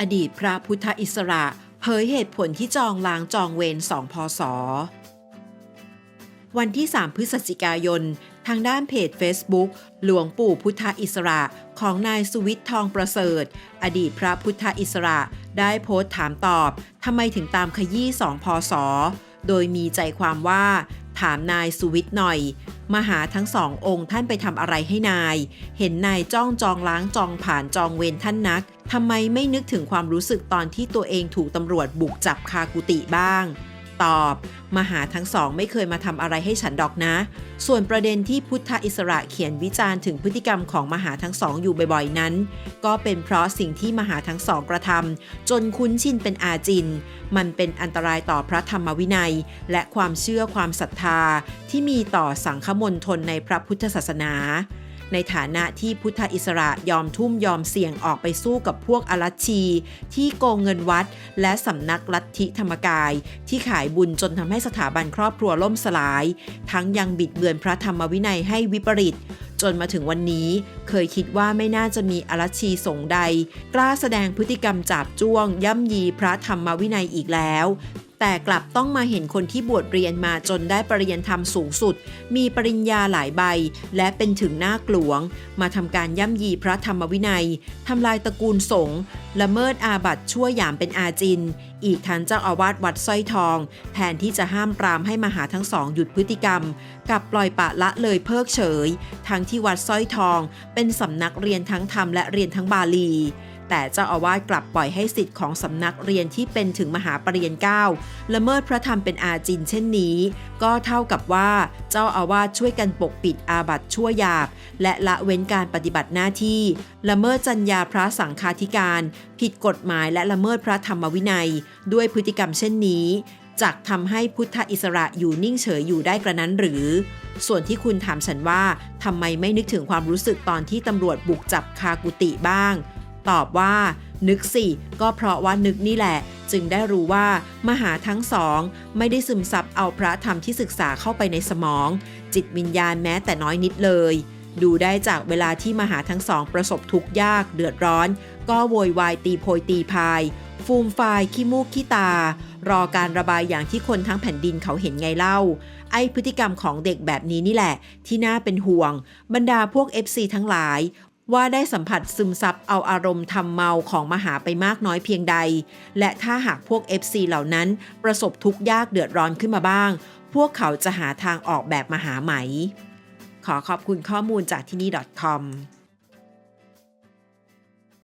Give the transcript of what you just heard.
อดีตพระพุทธอิสระเผยเหตุผลที่จองล้างจองเวรสองพศ วันที่ 3 พฤศจิกายน ทางด้านเพจ Facebook หลวงปู่พุทธอิสระของนายสุวิทย์ทองประเสริฐ อดีตพระพุทธอิสระได้โพสต์ถามตอบทำไมถึงตามขยี้สองพศ โดยมีใจความว่าถามนายสุวิทย์หน่อย มาหาทั้งสององค์ท่านไปทำอะไรให้นาย เห็นนายจ้องจองล้างจองผ่านจองเวรท่านนักทำไมไม่นึกถึงความรู้สึกตอนที่ตัวเองถูกตำรวจบุกจับคากุฏิบ้าง ตอบ มหาทั้งสองไม่เคยมาทำอะไรให้ฉันดอกนะ ส่วนประเด็นที่พุทธอิสระเขียนวิจารณ์ถึงพฤติกรรมของมหาทั้งสองอยู่บ่อยๆนั้น ก็เป็นเพราะสิ่งที่มหาทั้งสองกระทำจนคุ้นชินเป็นอาจิน มันเป็นอันตรายต่อพระธรรมวินัย และความเชื่อความศรัทธาที่มีต่อสังฆมณฑลในพระพุทธศาสนา ในฐานะที่พุทธอิสระยอมทุ่มยอมเสี่ยงออกไปสู้กับพวกอลัชชี ที่โกงเงินวัด และสำนักลัทธิธรรมกาย ที่ขายบุญจนทำให้สถาบันครอบครัวล่มสลาย ทั้งยังบิดเบือนพระธรรมวินัยให้วิปริตจนมาถึงวันนี้เคยคิดว่าไม่น่าจะมีอลัชีสงใด กล้าแสดงพฤติกรรมจาบจ้วง ย่ำยีพระธรรมวินัยอีกแล้ว แต่กลับต้องมาเห็นคนที่บวชเรียนมาจนได้ปริญญาธรรมสูงสุด มีปริญญาหลายใบ และเป็นถึงหน้ากลวง มาทำการย่ำยีพระธรรมวินัยทำลายตระกูลสงฆ์ละเมิดอาบัติชั่วหยามเป็นอาจิน อีกทั้งเจ้าอาวาสวัดสร้อยทอง แทนที่จะห้ามปรามให้มหาทั้งสองหยุดพฤติกรรมกลับปล่อยปะละเลยเพิกเฉย ทั้งที่วัดสร้อยทอง เป็นสำนักเรียนทั้งธรรมและเรียนทั้งบาลี แต่เจ้าอาวาสกลับปล่อยให้สิทธิ์ของสำนักเรียนที่เป็นถึงมหาปรริญญาเก้าละเมิดพระธรรมเป็นอาจินเช่นนี้ ก็เท่ากับว่าเจ้าอาวาสช่วยกันปกปิดอาบัติชั่วยาบ และละเว้นการปฏิบัติหน้าที่ ละเมิดจรรยาพระสังฆาธิการ ผิดกฎหมายและละเมิดพระธรรมวินัย ด้วยพฤติกรรมเช่นนี้จักทำให้พุทธอิสระอยู่นิ่งเฉยอยู่ได้กระนั้นหรือ ส่วนที่คุณถามฉันว่าทำไมไม่นึกถึงความรู้สึกตอนที่ตำรวจบุกจับคากุติบ้าง ตอบว่า นึกสิก็เพราะว่านึกนี่แหละ จึงได้รู้ว่ามหาทั้งสอง ไม่ได้ซึมซับเอาพระธรรมที่ศึกษาเข้าไปในสมอง จิตวิญญาณแม้แต่น้อยนิดเลย ดูได้จากเวลาที่มหาทั้งสอง ประสบทุกข์ยากเดือดร้อน ก็โวยวายตีโพยตีพายฟูมฟายขี้มูกขี้ตา รอการระบายอย่างที่คนทั้งแผ่นดินเขาเห็นไงเล่า ไอพฤติกรรมของเด็กแบบนี้นี่แหละ ที่น่าเป็นห่วง บรรดาพวก FC ทั้งหลาย ว่าได้สัมผัสซึมซับเอาอารมณ์ทำเมาของมหาไปมากน้อยเพียงใด และถ้าหากพวก FC เหล่านั้นประสบทุกข์ยากเดือดร้อนขึ้นมาบ้าง พวกเขาจะหาทางออกแบบมหาไหม ขอขอบคุณข้อมูลจากที่นี่ .com